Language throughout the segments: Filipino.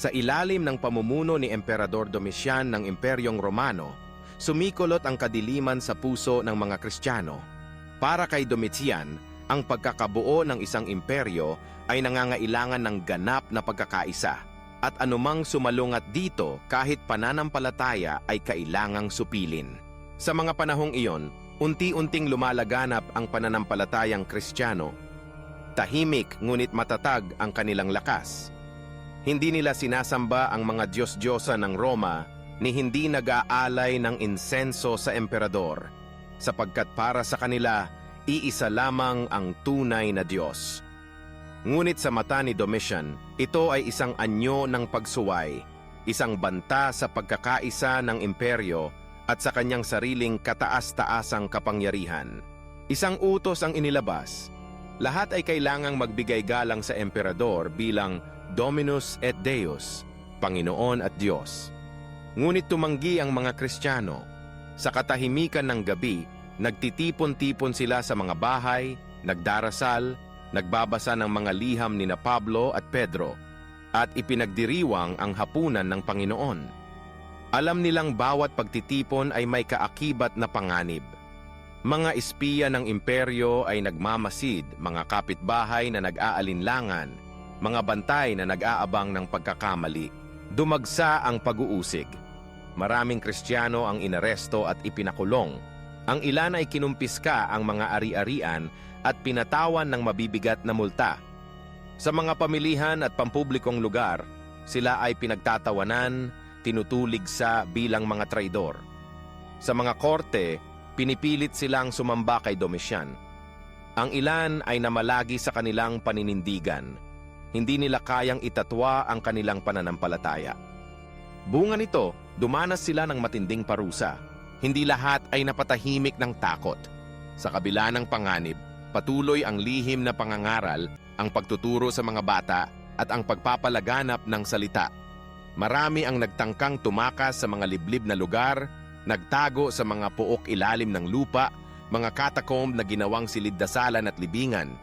Sa ilalim ng pamumuno ni Emperador Domitian ng Imperyong Romano, sumikulot ang kadiliman sa puso ng mga Kristiyano. Para kay Domitian, ang pagkakabuo ng isang imperyo ay nangangailangan ng ganap na pagkakaisa. At anumang sumalungat dito kahit pananampalataya ay kailangang supilin. Sa mga panahong iyon, unti-unting lumalaganap ang pananampalatayang Kristiyano. Tahimik ngunit matatag ang kanilang lakas. Hindi nila sinasamba ang mga Diyos-Diyosa ng Roma ni hindi nag-aalay ng insenso sa emperador, sapagkat para sa kanila, iisa lamang ang tunay na Diyos. Ngunit sa mata ni Domitian, ito ay isang anyo ng pagsuway, isang banta sa pagkakaisa ng imperyo at sa kanyang sariling kataas-taasang kapangyarihan. Isang utos ang inilabas. Lahat ay kailangang magbigay galang sa emperador bilang Dominus et Deus, Panginoon at Diyos. Ngunit tumanggi ang mga Kristiyano. Sa katahimikan ng gabi, nagtitipon-tipon sila sa mga bahay, nagdarasal, nagbabasa ng mga liham ni na Pablo at Pedro, at ipinagdiriwang ang hapunan ng Panginoon. Alam nilang bawat pagtitipon ay may kaakibat na panganib. Mga espiya ng imperyo ay nagmamasid, mga kapitbahay na nag-aalinlangan, mga bantay na nag-aabang ng pagkakamali. Dumagsa ang pag-uusig. Maraming Kristiyano ang inaresto at ipinakulong. Ang ilan ay kinumpiska ang mga ari-arian at pinatawan ng mabibigat na multa. Sa mga pamilihan at pampublikong lugar, sila ay pinagtatawanan, tinutulig sa bilang mga traidor. Sa mga korte, pinipilit silang sumamba kay Domitian. Ang ilan ay namalagi sa kanilang paninindigan. Hindi nila kayang itatwa ang kanilang pananampalataya. Bunga nito, dumanas sila ng matinding parusa. Hindi lahat ay napatahimik ng takot. Sa kabila ng panganib, patuloy ang lihim na pangangaral, ang pagtuturo sa mga bata at ang pagpapalaganap ng salita. Marami ang nagtangkang tumakas sa mga liblib na lugar, nagtago sa mga puok ilalim ng lupa, mga katakomb na ginawang silid-dasalan at libingan.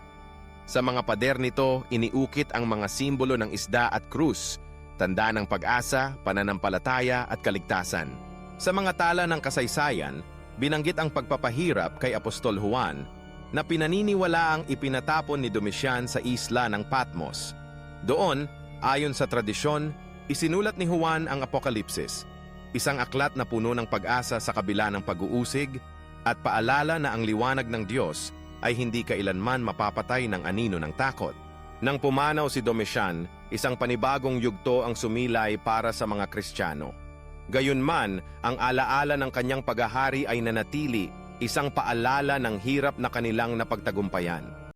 Sa mga pader nito, iniukit ang mga simbolo ng isda at krus, tanda ng pag-asa, pananampalataya at kaligtasan. Sa mga tala ng kasaysayan, binanggit ang pagpapahirap kay Apostol Juan na pinaniniwala ang ipinatapon ni Domitian sa isla ng Patmos. Doon, ayon sa tradisyon, isinulat ni Juan ang Apokalipsis, isang aklat na puno ng pag-asa sa kabila ng pag-uusig at paalala na ang liwanag ng Diyos ay hindi kailanman mapapatay ng anino ng takot. Nang pumanaw si Domitian, isang panibagong yugto ang sumilay para sa mga Kristiyano. Gayunman, ang alaala ng kanyang paghahari ay nanatili, isang paalala ng hirap na kanilang napagtagumpayan.